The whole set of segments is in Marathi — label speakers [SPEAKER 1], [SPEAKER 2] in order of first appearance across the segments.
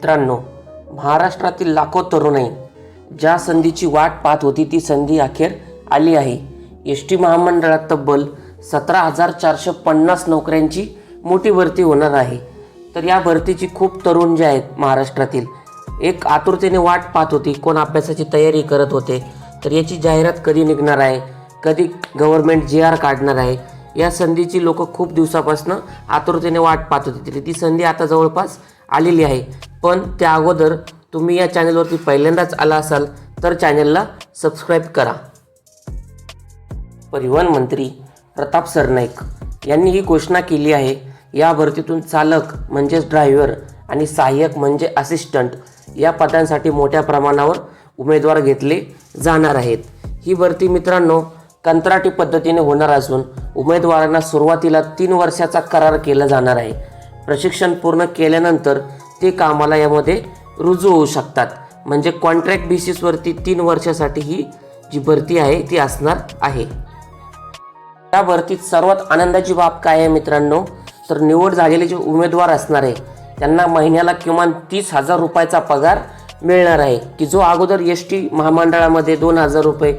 [SPEAKER 1] मित्रांनो महाराष्ट्रातील लाखो तरुणाई ज्या संधीची वाट पाहत होती ती संधी अखेर आली आहे. एस टी महामंडळात तब्बल सतरा हजार चारशे पन्नास नोकऱ्यांची मोठी भरती होणार आहे. तर या भरतीची खूप तरुण जे आहेत महाराष्ट्रातील एक आतुरतेने वाट पाहत होती कोण अभ्यासाची तयारी करत होते तर याची जाहिरात कधी निघणार आहे कधी गव्हर्नमेंट जे आर काढणार आहे या संधीची लोक खूप दिवसापासून आतुरतेने वाट पाहत होती. तरी ती संधी आता जवळपास आलेली आहे. पण त्या अगोदर तुम्ही या चॅनलवरती पहिल्यांदाच आला असाल तर चॅनलला सबस्क्राईब करा. परिवहन मंत्री प्रताप सरनाईक यांनी ही घोषणा केली आहे या भरतीतून चालक म्हणजेच ड्रायव्हर आणि सहाय्यक म्हणजे असिस्टंट या पदांसाठी मोठ्या प्रमाणावर उमेदवार घेतले जाणार आहेत. ही भरती मित्रांनो कंत्राटी पद्धतीने होणार असून उमेदवारांना सुरुवातीला तीन वर्षाचा करार केला जाणार आहे. प्रशिक्षण पूर्ण केल्यानंतर ते कामाला यामध्ये रुजू होऊ शकतात. म्हणजे कॉन्ट्रॅक्ट बेसिसवरती तीन वर्षासाठी ही जी भरती आहे ती असणार आहे. या भरतीत सर्वात आनंदाची बाब काय आहे मित्रांनो? तर निवड झालेले जे उमेदवार असणार आहे त्यांना महिन्याला किमान तीस हजार रुपयाचा पगार मिळणार आहे की जो अगोदर एस टी महामंडळामध्ये दोन हजार रुपये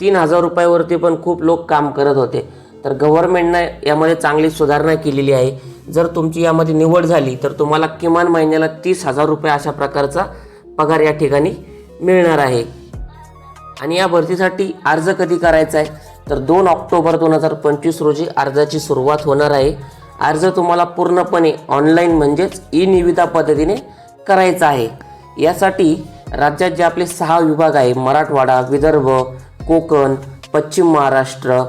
[SPEAKER 1] तीन हजार रुपयावरती पण खूप लोक काम करत होते. तर गव्हर्नमेंटनं यामध्ये चांगली सुधारणा केलेली आहे. जर तुमची यामध्ये निवड झाली तर तुम्हाला किमान महिन्याला तीस हजार रुपये अशा प्रकारचा पगार या ठिकाणी मिळणार आहे. आणि या भरतीसाठी अर्ज कधी करायचा आहे? तर दोन ऑक्टोबर दोन हजार पंचवीस रोजी अर्जाची सुरुवात होणार आहे. अर्ज तुम्हाला पूर्णपणे ऑनलाईन म्हणजेच ई निविदा पद्धतीने करायचा आहे. यासाठी राज्यात जे आपले सहा विभाग आहे मराठवाडा विदर्भ कोकण पश्चिम महाराष्ट्र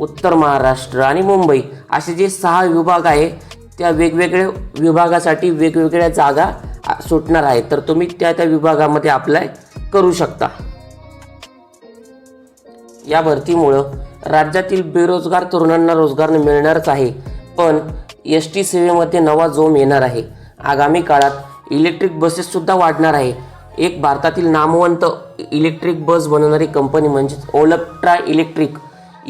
[SPEAKER 1] उत्तर महाराष्ट्र आणि मुंबई असे जे सहा विभाग आहे त्या वेगवेगळ्या विभागासाठी वेगवेगळ्या जागा सुटणार आहेत. तर तुम्ही त्या त्या विभागामध्ये अप्लाय करू शकता. या भरतीमुळं राज्यातील बेरोजगार तरुणांना रोजगार मिळणारच आहे. पण एस टी सेवेमध्ये नवा जोम येणार आहे. आगामी काळात इलेक्ट्रिक बसेससुद्धा वाढणार आहे. एक भारतातील नामवंत इलेक्ट्रिक बस बनवणारी कंपनी म्हणजेच ओलक्ट्रा इलेक्ट्रिक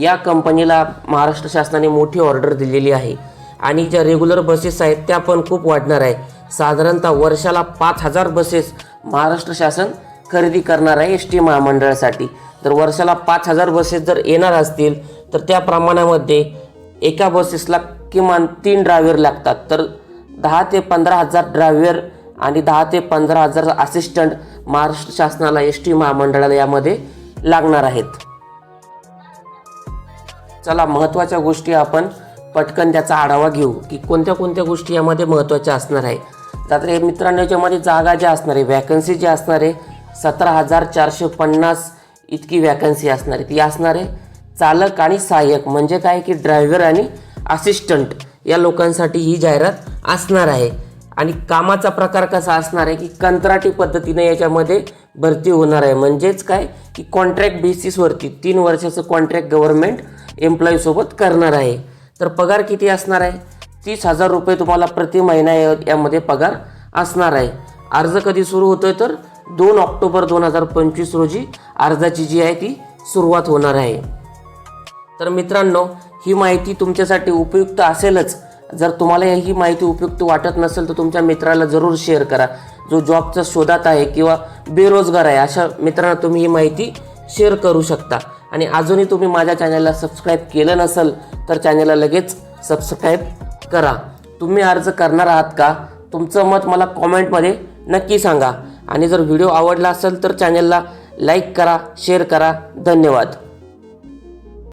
[SPEAKER 1] या कंपनीला महाराष्ट्र शासनाने मोठी ऑर्डर दिलेली आहे. आणि ज्या रेग्युलर बसेस आहेत त्या पण खूप वाढणार आहे. साधारणतः वर्षाला पाच हजार बसेस महाराष्ट्र शासन खरेदी करणार आहे एस टी महामंडळासाठी. तर वर्षाला पाच हजार बसेस जर येणार असतील तर त्या प्रमाणामध्ये एका बसेसला किमान तीन ड्रायव्हर लागतात. तर दहा ते पंधरा हजार ड्रायव्हर आणि दहा ते पंधरा हजार असिस्टंट महाराष्ट्र शासनाला एस टी महामंडळाला यामध्ये लागणार आहेत. चला महत्त्वाच्या गोष्टी आपण पटकन त्याचा आढावा घेऊ की कोणत्या कोणत्या गोष्टी यामध्ये महत्त्वाच्या असणार आहे. तर हे मित्रांनो याच्यामध्ये जागा ज्या असणार आहे वॅकन्सी जी असणार आहे सतरा हजार चारशे पन्नास इतकी वॅकन्सी असणार आहे. ती असणार आहे चालक आणि सहाय्यक म्हणजे काय की ड्रायव्हर आणि असिस्टंट या लोकांसाठी ही जाहिरात असणार आहे. आणि कामाचा प्रकार कसा असणार आहे की कंत्राटी पद्धतीने याच्यामध्ये भरती होणार आहे. म्हणजेच काय की कॉन्ट्रॅक्ट बेसिसवरती तीन वर्षाचं कॉन्ट्रॅक्ट गव्हर्नमेंट एम्प्लॉईसोबत करणार आहे. तर पगार किती असणार आहे? तीस हजार रुपये तुम्हाला प्रति महिना यामध्ये पगार असणार आहे. अर्ज कधी सुरू होतोय तर दोन ऑक्टोबर दोन हजार पंचवीस रोजी अर्जाची जी आहे ती सुरुवात होणार आहे. तर मित्रांनो ही माहिती तुमच्यासाठी उपयुक्त असेलच. जर तुम्हाला ही माहिती उपयुक्त वाटत नसेल तर तुमच्या मित्राला जरूर शेअर करा. जो जॉबच्या शोधात आहे किंवा बेरोजगार आहे अशा मित्रांना तुम्ही ही माहिती शेअर करू शकता. आणि अजूनही तुम्ही माझ्या चॅनलला सबस्क्राईब केलं नसेल तर चॅनलला लगेच सबस्क्राईब करा. तुम्ही अर्ज करणार आहात का? तुमचं मत मला कॉमेंटमध्ये नक्की सांगा. आणि जर व्हिडिओ आवडला असेल तर चॅनलला लाईक करा शेअर करा. धन्यवाद.